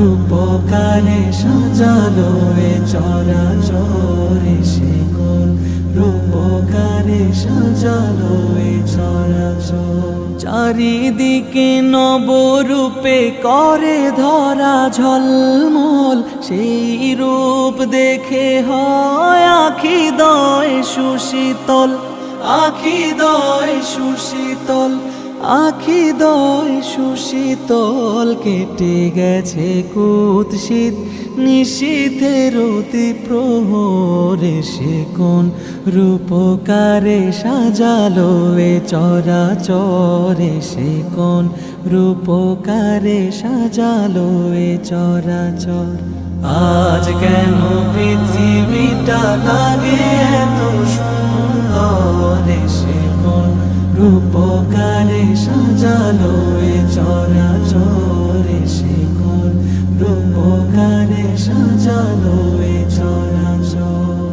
রূপকারে সাজালো এ চরা চরে কোন রূপকারে সাজালো এ চরা চারিদিকে নবরূপে করে ধরা ঝলমল। সেই রূপ দেখে হয় আখি দয় সুশীতল। আখি দয় সুশীতল। আখি দয় সুশীতল কেটে গেছে কুৎসিত নিশীথের অতি প্রহরে সে কোন রূপকারে সাজালো এ চরা চরে সে কোন রূপকারে সাজালো এ চরা চর আজ কেন পৃথিবীটা লাগে এ চরা চরে কোন রূপকারে সাজালো এ চরা।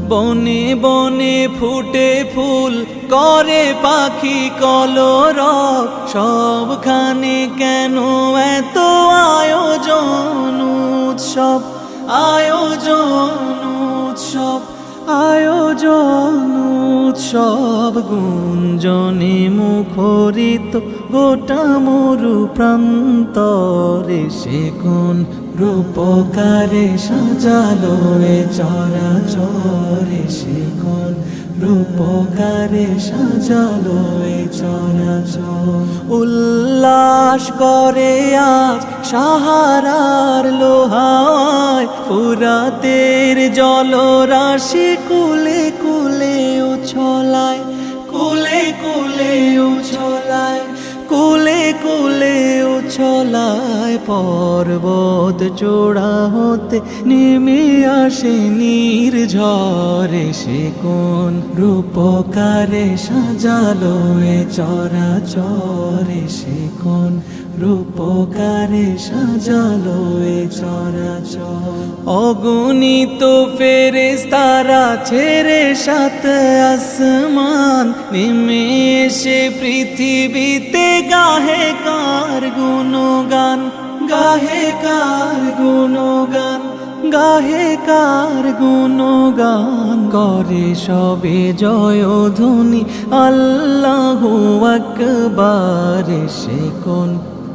বনে বনে ফুটে ফুল, করে পাখি কলর সবখানে কেন এত আয়োজন উৎসব? আয়োজন উৎসব। আয়োজন উৎসব গুঞ্জনে মুখরিত গোটা মরু প্রান্তরে সে কোন রূপকারে সাজালো চরাচরে চরা চরে সে কোন রূপকারে সাজালো এ চরা চর উল্লাস করে আজ সাহারার লোহায়, ফুরাতের জলরাশি কুলে কুলে উছলায়। পর্বত চোড়া হতে নেমে আসে নীর ঝরে সে কোন রূপকারে সাজালো এ চরা চরে সে কোন রূপকারে সাজালো এ চরা চর অগণিত ফেরেস তারা ছেড়ে সাত আসমান নেমে এসে পৃথিবীতে গাহে কার গুণগান? গাহে কার গুণগান, গাহে কার গুণগান করে সবে জয় ধ্বনি আল্লাহ আকবার, সে কোন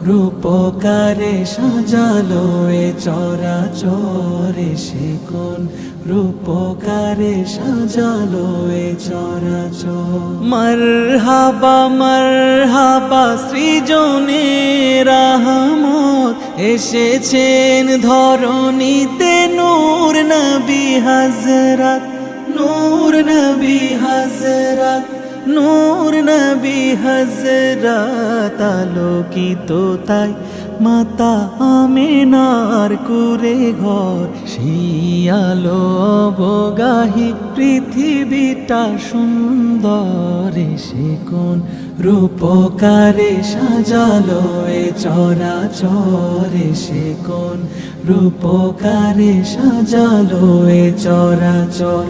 রূপকারে সাজালো এ চরা চরে সে কোন রূপকারে সাজালো এ চরা চর মারহাবা মারহাবা সৃজনে রাহমত এসেছেন ধরণীতে নূর নবী হজরত নূর নবী হজরত নূর নবী হজরত আলোকিত তাই মাতা আমিনার কুরে ঘর। সেই আলো অবগাহী পৃথিবীটা সুন্দর। সে কোন রূপকারে সাজালো এ চরা চরে সে কোন রূপকারে সাজালো এ চরা চর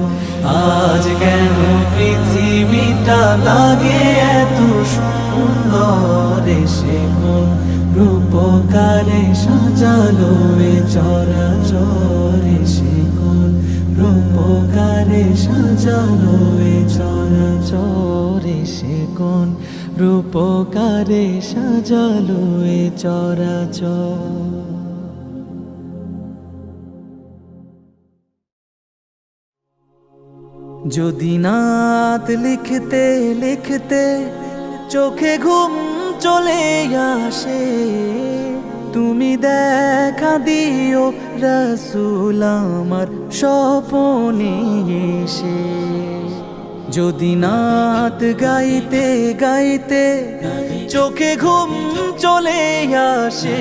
আজ কেন পৃথিবীটা লাগে এত সুন্দর? সে কোন রূপকারে সাজালো এ চরা চরে সে কোন রূপকারে সাজালো এ চরা চরে সে কোন রূপকারে সাজালো এ চর যদি নাত লিখতে লিখতে চোখে ঘুম চলে আসে, তুমি দেখা দিও রসুল আমার স্বপনে এসে। যদি নাত গাইতে গাইতে চোখে ঘুম চলে আসে